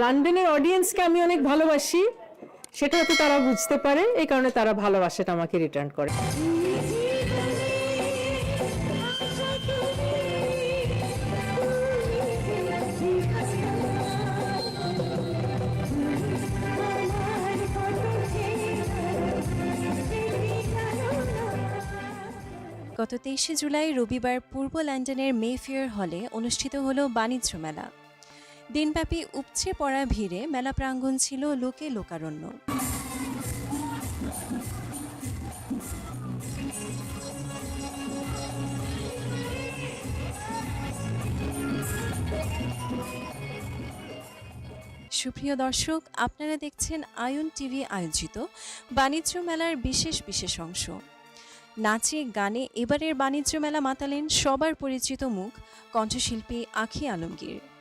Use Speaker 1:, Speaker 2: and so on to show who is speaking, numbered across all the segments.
Speaker 1: লন্ডনের অডিয়েন্সকে আমি অনেক ভালোবাসি, সেটা হয়তো তারা বুঝতে পারে, এই কারণে তারা ভালোবাসাটা আমাকে রিটার্ন করে।
Speaker 2: গত তেইশে জুলাই রবিবার পূর্ব লন্ডনের মেফেয়ার হলে অনুষ্ঠিত হলো বাণিজ্য মেলা। দিনব্যাপী উপচে পড়া ভিড়ে মেলা প্রাঙ্গণ ছিল লোকে লোকারণ্য। সুপ্রিয় দর্শক, আপনারা দেখছেন আয়ন টিভি আয়োজিত বাণিজ্য মেলার বিশেষ বিশেষ অংশ। নাচে, গানে এবারের বাণিজ্য মেলা মাতালেন সবার পরিচিত মুখ কণ্ঠশিল্পী আখি আলমগীর।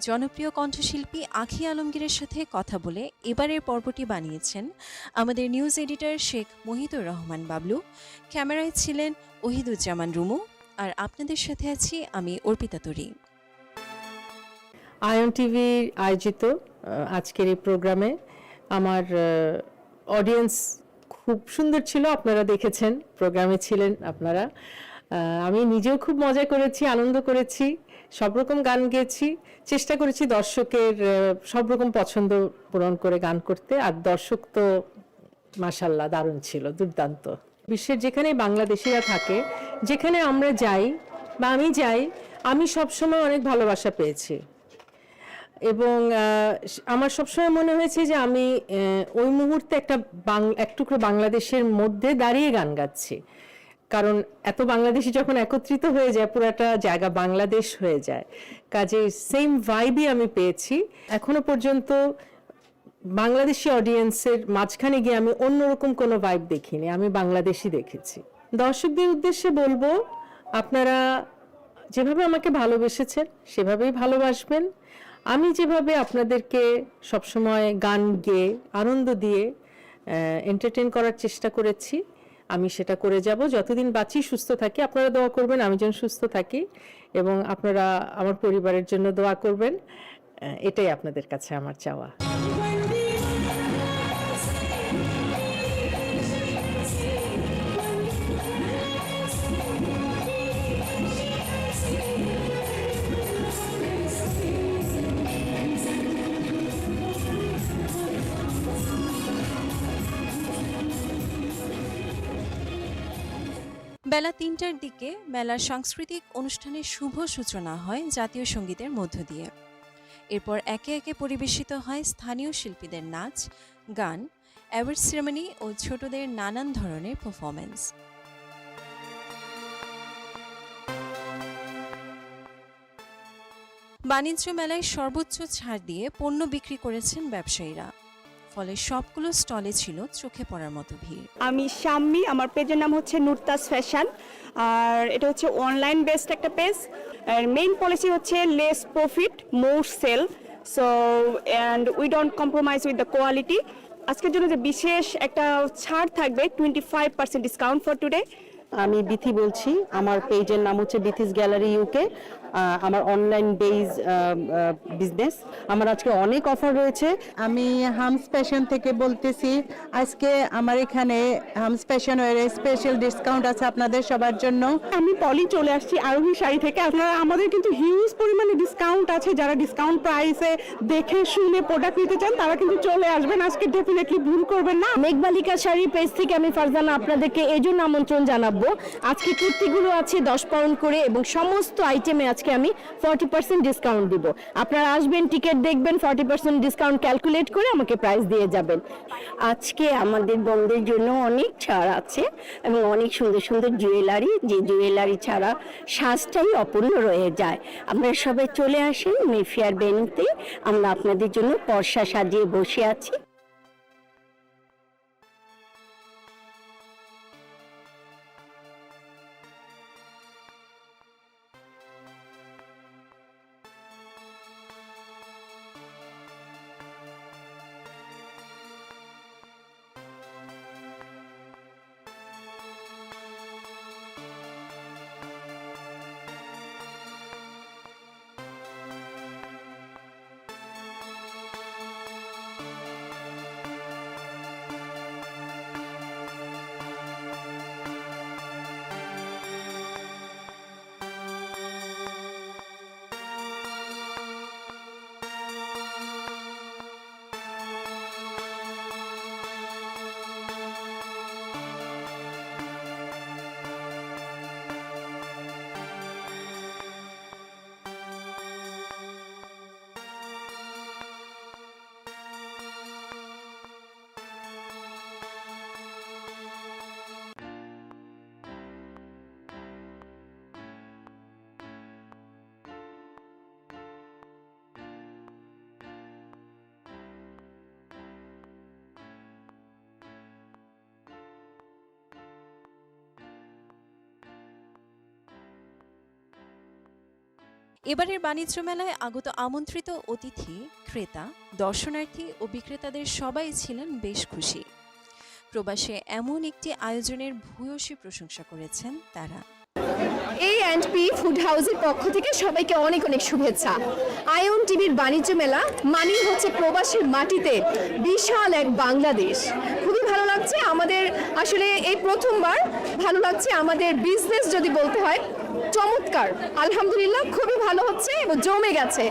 Speaker 2: জনপ্রিয় কণ্ঠশিল্পী আখি আলমগীরের সাথে কথা বলে এবারের পর্বটি বানিয়েছেন আমাদের নিউজ এডিটর শেখ মহিদুর রহমান বাবলু। ক্যামেরায় ছিলেন ওহিদুজ্জামান রুমু। আর আপনাদের সাথে আছি আমি অর্পিতা তরি।
Speaker 1: আয়ন টিভি আয়োজিত আজকের এই প্রোগ্রামে আমার অডিয়েন্স খুব সুন্দর ছিল, আপনারা দেখেছেন, প্রোগ্রামে ছিলেন আপনারা। আমি নিজেও খুব মজা করেছি, আনন্দ করেছি। সব রকম গান গেয়েছি। চেষ্টা করেছি দর্শকের সব রকম পছন্দ পূরণ করে গান করতে। আর দর্শক তো মাশাল্লাহ দারুণ ছিল, দুর্দান্ত। বিশ্বের যেখানে বাংলাদেশিরা থাকে, যেখানে আমরা যাই বা আমি যাই, আমি সবসময় অনেক ভালোবাসা পেয়েছি। এবং আমার সবসময় মনে হয়েছে যে আমি ওই মুহূর্তে একটা বাং, এক টুকরো বাংলাদেশের মধ্যে দাঁড়িয়ে গান গাচ্ছি। কারণ এত বাংলাদেশি যখন একত্রিত হয়ে যায়, পুরাটা জায়গা বাংলাদেশ হয়ে যায়। কাজে সেম ভাইবই আমি পেয়েছি। এখনও পর্যন্ত বাংলাদেশি অডিয়েন্সের মাঝখানে গিয়ে আমি অন্যরকম কোনো ভাইব দেখিনি, আমি বাংলাদেশি দেখেছি। দর্শকদের উদ্দেশ্যে বলব, আপনারা যেভাবে আমাকে ভালোবেসেছেন, সেভাবেই ভালোবাসবেন। আমি যেভাবে আপনাদেরকে সবসময় গান গেয়ে, আনন্দ দিয়ে এন্টারটেন করার চেষ্টা করেছি আমি সেটা করে যাব। যতদিন বাঁচি, সুস্থ থাকি, আপনারা দোয়া করবেন, আমি যেন সুস্থ থাকি এবং আপনারা আমার পরিবারের জন্য দোয়া করবেন। এটাই আপনাদের কাছে আমার চাওয়া।
Speaker 2: বেলা তিনটার দিকে মেলার সাংস্কৃতিক অনুষ্ঠানের শুভ সূচনা হয় জাতীয় সঙ্গীতের মধ্য দিয়ে। এরপর একে একে পরিবেশিত হয় স্থানীয় শিল্পীদের নাচ, গান, অ্যাওয়ার্ড সেরেমনি ও ছোটদের নানান ধরনের পারফরমেন্স বাণিজ্য মেলায় সর্বোচ্চ ছাড় দিয়ে পণ্য বিক্রি করেছেন ব্যবসায়ীরা। ফলে সবগুলো স্টলে ছিল চোখে পড়ার মতো ভিড়।
Speaker 3: আমি শাম্মি আমার পেজের নাম হচ্ছে নুরতাস ফ্যাশন। আর এটা হচ্ছে অনলাইন বেসড একটা পেজ আর মেইন পলিসি হচ্ছে less profit more sale so and we don't compromise with the quality আজকের জন্য যে বিশেষ একটা ছাড় থাকবে twenty five percent discount for today
Speaker 4: আমি বিথি বলছি আমার পেজের নাম হচ্ছে বিথিস গ্যালারি ইউকে আমার অনলাইন বেজ বিজনেস আমার আজকে অনেক অফার রয়েছে।
Speaker 5: আমি হামস ফ্যাশন থেকে বলতেছি আজকে আমার এখানে হামস ফ্যাশন এর স্পেশাল ডিসকাউন্ট আছে আপনাদের সবার জন্য।
Speaker 3: আমি পলি চলে আসছি আরোহী শাড়ি থেকে। আপনারা আমাদের কিন্তু হিউজ পরিমাণে ডিসকাউন্ট আছে। যারা ডিসকাউন্ট প্রাইসে দেখে শুনে প্রোডাক্ট নিতে চান তারা কিন্তু চলে আসবেন। আজকে ডেফিনেটলি ভুল করবেন না।
Speaker 6: মেঘবালিকা শাড়ি পেজ থেকে আমি ফারজানা আপনাদেরকে এই জন্য আমন্ত্রণ জানাব। আজকে কুর্তিগুলো আছে দশ পাউন্ড করে এবং সমস্ত আইটেমে আজকে আমি ফর্টি পার্সেন্ট ডিসকাউন্ট দিব। আপনারা আসবেন টিকিট দেখবেন ফর্টি পার্সেন্ট ডিসকাউন্ট ক্যালকুলেট করে আমাকে প্রাইস দিয়ে যাবেন।
Speaker 7: আজকে আমাদের বোনদের জন্য অনেক ছাড় আছে এবং অনেক সুন্দর সুন্দর জুয়েলারি যে জুয়েলারি ছাড়া সাজটাই অপূর্ণ রয়ে যায়। আপনারা সবাই চলে আসেন মেফিয়ার বেনুতে আমরা আপনাদের জন্য পর্সা সাজিয়ে বসে আছি।
Speaker 2: এবারের বাণিজ্য মেলায় আগত আমন্ত্রিত অতিথি, ক্রেতা, দর্শনার্থী ও বিক্রেতাদের সবাই ছিলেন বেশ খুশি। প্রবাসে এমন একটি আয়োজনের ভূয়সী প্রশংসা করেছেন তারা।
Speaker 6: এই অ্যান্ড পি ফুড হাউসের পক্ষ থেকে সবাইকে অনেক অনেক শুভেচ্ছা। আয়ন টিভির বাণিজ্য মেলা মানেই হচ্ছে প্রবাসীর মাটিতে বিশাল এক বাংলাদেশ। খুবই ভালো লাগছে আমাদের, আসলে এই প্রথমবার ভালো লাগছে আমাদের বিজনেস যদি বলতে হয় চমৎকার। আলহামদুলিল্লাহ, খুবই ভালো হচ্ছে এবং জমে গেছে।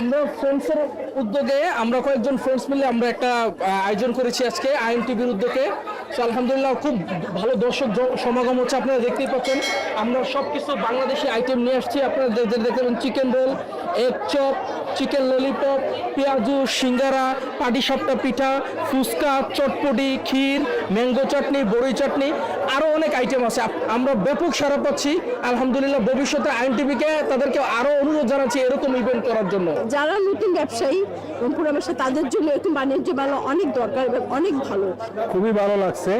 Speaker 8: আমরা ফ্রেন্ডসের উদ্যোগে, আমরা কয়েকজন ফ্রেন্ডস মিলে আমরা একটা আয়োজন করেছি আজকে আইন টিভির উদ্যোগে। তো আলহামদুলিল্লাহ, খুব ভালো দর্শক সমাগম হচ্ছে, আপনারা দেখতেই পাচ্ছেন। আমরা সব কিছু বাংলাদেশি আইটেম নিয়ে আসছি আপনারা দেখতে chicken roll egg chop chicken lollipop পেঁয়াজু সিঙ্গারা পাটি সাপটা পিঠা ফুচকা চটপটি ক্ষীর ম্যাঙ্গো চাটনি বড়ি চাটনি আরও অনেক আইটেম আছে। আমরা ব্যাপক সারা পাচ্ছি। আলহামদুলিল্লাহ ভবিষ্যতে আইন টিভিকে তাদেরকে আরও অনুরোধ জানাচ্ছি এরকম ইভেন্ট করার জন্য।
Speaker 6: যারা নতুন ব্যবসায়ী এবং পুরাবাসা তাদের জন্য একটু বাণিজ্য মেলা অনেক দরকার এবং অনেক ভালো।
Speaker 9: খুবই ভালো লাগছে।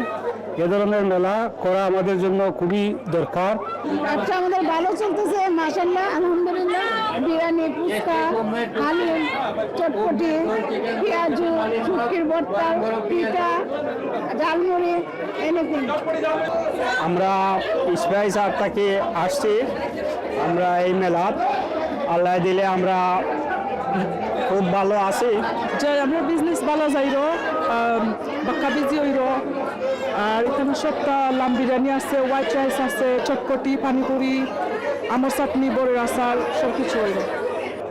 Speaker 9: এ ধরনের মেলা করা আমাদের জন্য খুবই দরকার।
Speaker 6: ব্যবসা আমাদের ভালো চলতেছে মাসাল্লাহ আলহামদুলিল্লাহ। বিরিয়ানি ফুচকা আলু চটপটি পেঁয়াজু শুটকির ভর্তা পিঠা ঝালমুড়ি এনিথিং
Speaker 9: আমরা স্পাইস আর্ট থেকে আসছি। আমরা এই মেলা আল্লাহ দিলে আমরা খুব ভালো আছি।
Speaker 5: যে আমরা বিজনেস ভালো যাইরো বাক্কা বিজি হইরো। আর এখানে সবটা লাম বিরিয়ানি আছে হোয়াইট রাইস আছে চটপটি পানিপুরি আমার চাটনি বড়ের আচার সব কিছু হইরো।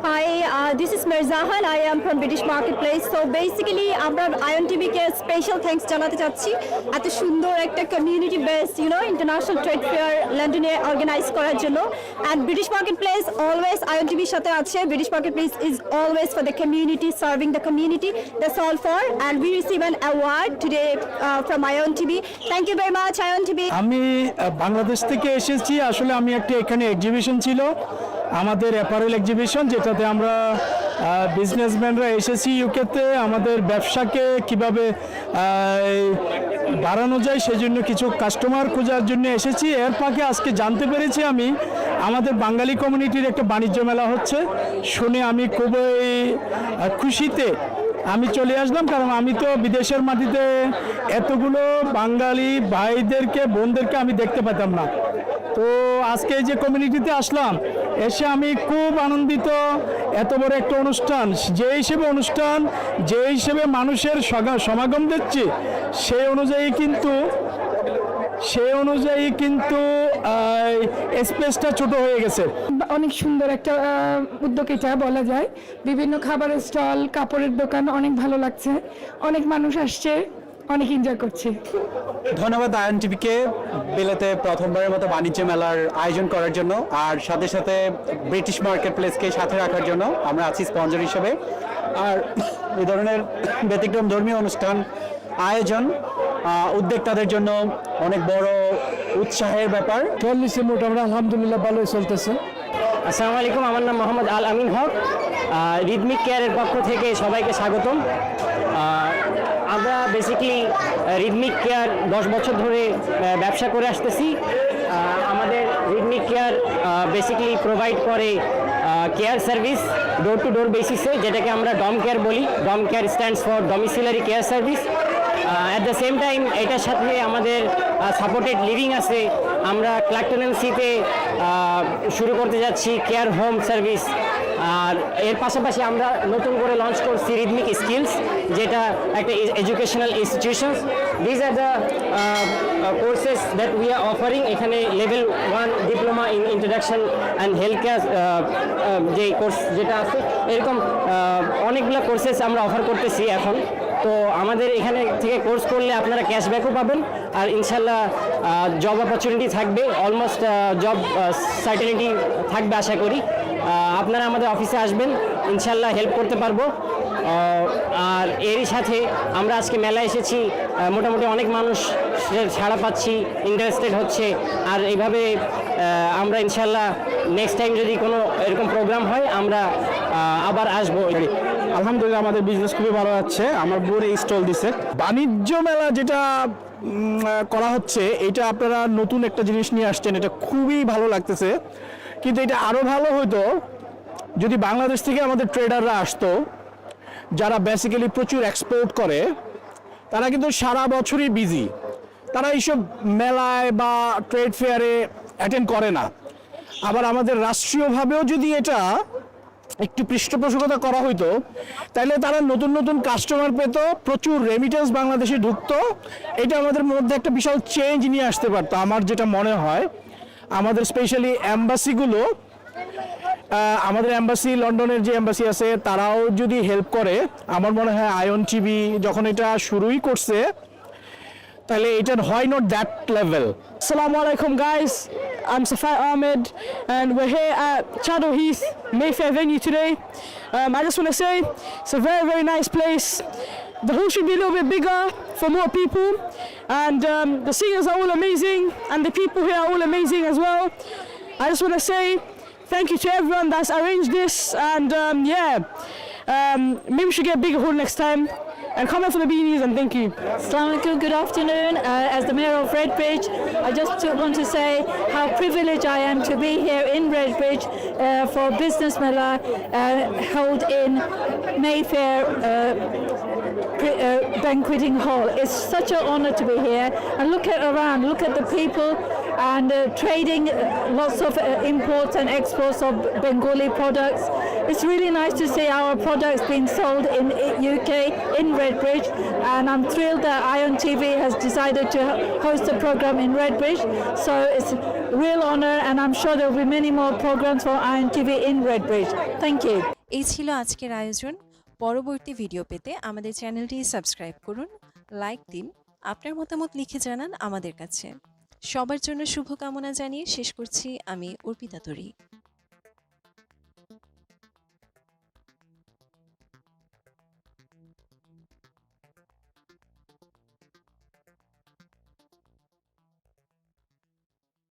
Speaker 6: Hi, uh, this is Mirzahan. I am from British Marketplace. So basically, আমরা আয়ন টিভিকে স্পেশাল থ্যাঙ্কস জানাতে চাচ্ছি। এত সুন্দর একটা community base you international trade fair লন্ডনে অর্গানাইজ করার জন্য। And British marketplace always Ayon টিভির সাথে আছে। British marketplace is always for the community serving the community that's all for and we receive an award today from Ayon TV thank you very much Ayon TV
Speaker 9: আমি বাংলাদেশ থেকে এসেছি। আসলে আমি একটা এখানে এক্সিবিশন ছিল। আমাদের অ্যাপারেল এক্সিবিশন যেটাতে আমরা বিজনেসম্যানরা এসেছি ইউকেতে, আমাদের ব্যবসাকে কীভাবে বাড়ানো যায় সেজন্য কিছু কাস্টমার খোঁজার জন্য এসেছি। এর ফাঁকে আজকে জানতে পেরেছি আমি, আমাদের বাঙালি কমিউনিটির একটা বাণিজ্য মেলা হচ্ছে। শুনে আমি খুবই খুশিতে আমি চলে আসলাম, কারণ আমি তো বিদেশের মাটিতে এতগুলো বাঙালি ভাইদেরকে, বোনদেরকে আমি দেখতে পেতাম না। তো আজকে এই যে কমিউনিটিতে আসলাম এসে আমি খুব আনন্দিত। এত বড় একটা অনুষ্ঠান, যে হিসেবে অনুষ্ঠান, যে হিসেবে মানুষের সমাগম দেখছি, সেই অনুযায়ী কিন্তু, সেই অনুযায়ী কিন্তু স্পেসটা ছোট হয়ে গেছে।
Speaker 10: অনেক সুন্দর একটা উদ্যোগ এটা বলা যায়। বিভিন্ন খাবারের স্টল, কাপড়ের দোকান অনেক ভালো লাগছে। অনেক মানুষ আসছে। অনেক এনজয় করছি।
Speaker 11: ধন্যবাদ আয়ন টিভিকে বেলেতে প্রথমবারের মতো বাণিজ্য মেলার আয়োজন করার জন্য আর সাথে সাথে ব্রিটিশ মার্কেট প্লেসকে সাথে রাখার জন্য আমরা আছি স্পন্সর হিসেবে। আর এই ধরনের ব্যতিক্রম ধর্মীয় অনুষ্ঠান আয়োজন উদ্যোক্তাদের জন্য অনেক বড় উৎসাহের ব্যাপার।
Speaker 9: চল্লিশে মোট আমরা আলহামদুলিল্লাহ ভালোই চলতেছে।
Speaker 12: আসসালামু আলাইকুম আমার নাম মোহাম্মদ আল আমিন হক। রিদমিক কেয়ারের পক্ষ থেকে সবাইকে স্বাগতম। আমরা বেসিক্যালি রিদমিক কেয়ার দশ বছর ধরে ব্যবসা করে আসতেছি। আমাদের রিদমিক কেয়ার বেসিক্যালি প্রোভাইড করে care service door to door বেসিসে যেটাকে আমরা ডম কেয়ার বলি। Dom care stands for domiciliary care service at the same time এটার সাথে আমাদের সাপোর্টেড লিভিং আছে। আমরা ক্লাকটেনেন্সিতে শুরু করতে যাচ্ছি কেয়ার হোম সার্ভিস আর এর পাশাপাশি আমরা নতুন করে লঞ্চ করছি রিদমিক স্কিলস যেটা একটা educational institutions these are the courses that we are offering এখানে level one diploma in introduction and health care যে কোর্স যেটা আছে এরকম আহ, অনেকগুলো কোর্সেস আমরা অফার করতেছি এখন। তো আমাদের এখানে থেকে কোর্স করলে আপনারা ক্যাশব্যাকও পাবেন আর ইনশাল্লাহ জব অপরচুনিটি থাকবে অলমোস্ট জব সার্টেনিটি থাকবে আশা করি। আপনারা আমাদের অফিসে আসবেন, ইনশাল্লাহ হেল্প করতে পারব। আর এরই সাথে আমরা আজকে মেলায় এসেছি মোটামুটি অনেক মানুষ ছাড়া পাচ্ছি ইন্টারেস্টেড হচ্ছে। আর এইভাবে আমরা ইনশাল্লাহ নেক্সট টাইম যদি কোনো এরকম প্রোগ্রাম হয়, আমরা আবার আসব
Speaker 9: আলহামদুলিল্লাহ, আমাদের বিজনেস খুবই ভালো যাচ্ছে। আমার এই স্টল দিছে। বাণিজ্য মেলা যেটা করা হচ্ছে, এটা আপনারা নতুন একটা জিনিস নিয়ে আসছেন, এটা খুবই ভালো লাগতেছে। কিন্তু এটা আরও ভালো হতো যদি বাংলাদেশ থেকে আমাদের ট্রেডাররা আসতো, যারা বেসিক্যালি প্রচুর এক্সপোর্ট করে, তারা কিন্তু সারা বছরই বিজি তারা এইসব মেলায় বা ট্রেড ফেয়ারে অ্যাটেন্ড করে না। আবার আমাদের রাষ্ট্রীয়ভাবেও যদি এটা একটু পৃষ্ঠপোষকতা করা হইতো তাহলে তারা নতুন নতুন কাস্টমার পেত, প্রচুর রেমিটেন্স বাংলাদেশে ঢুকতো। এটা আমাদের মধ্যে একটা বিশাল চেঞ্জ নিয়ে আসতে পারতো, আমার যেটা মনে হয়। আমাদের স্পেশালি অ্যাম্বাসিগুলো আমাদের অ্যাম্বাসি লন্ডনের যে অ্যাম্বাসি আছে তারাও যদি হেল্প করে আমার মনে হয় আয়ন টিভি যখন এটা শুরুই করছে তাহলে এটা হয় নট দ্যাট লেভেল
Speaker 5: সালাম আলাইকুম guys I'm Safai Ahmed and we're here hey Chado Heath his venue today. Um, I just want to say it's a very, very nice place. The hall should be a little bit bigger for more people and um, the singers are all amazing and the people here are all amazing as well. I just want to say thank you to everyone that's arranged this and um, yeah, um, maybe we should get a bigger hall next time and come for the beanies and thank you.
Speaker 6: Assalamualaikum, good afternoon. Uh, as the Mayor of Redbridge, I just want to say how privileged I am to be here in Redbridge uh, for Business Mela uh, held in Mayfair uh, pre- uh, banqueting hall. It's such an honor to be here. And look at around, look at the people and uh, trading uh, lots of uh, imports and exports of Bengali products. It's really nice to see our products being sold in i- UK, in Redbridge, and I'm thrilled that Ion TV has decided to ho- host a program in Redbridge. So it's a real honor, and I'm sure there will be many more programs for Ion TV in Redbridge. Thank you.
Speaker 2: এই ছিল আজকের আয়োজন পরবর্তী video পেতে আমাদের চ্যানেলটি subscribe করুন like দিন, আপনার মতামত লিখে জানান আমাদের কাছে। সবার জন্য শুভকামনা জানিয়ে শেষ করছি আমি অর্পিতা তরি।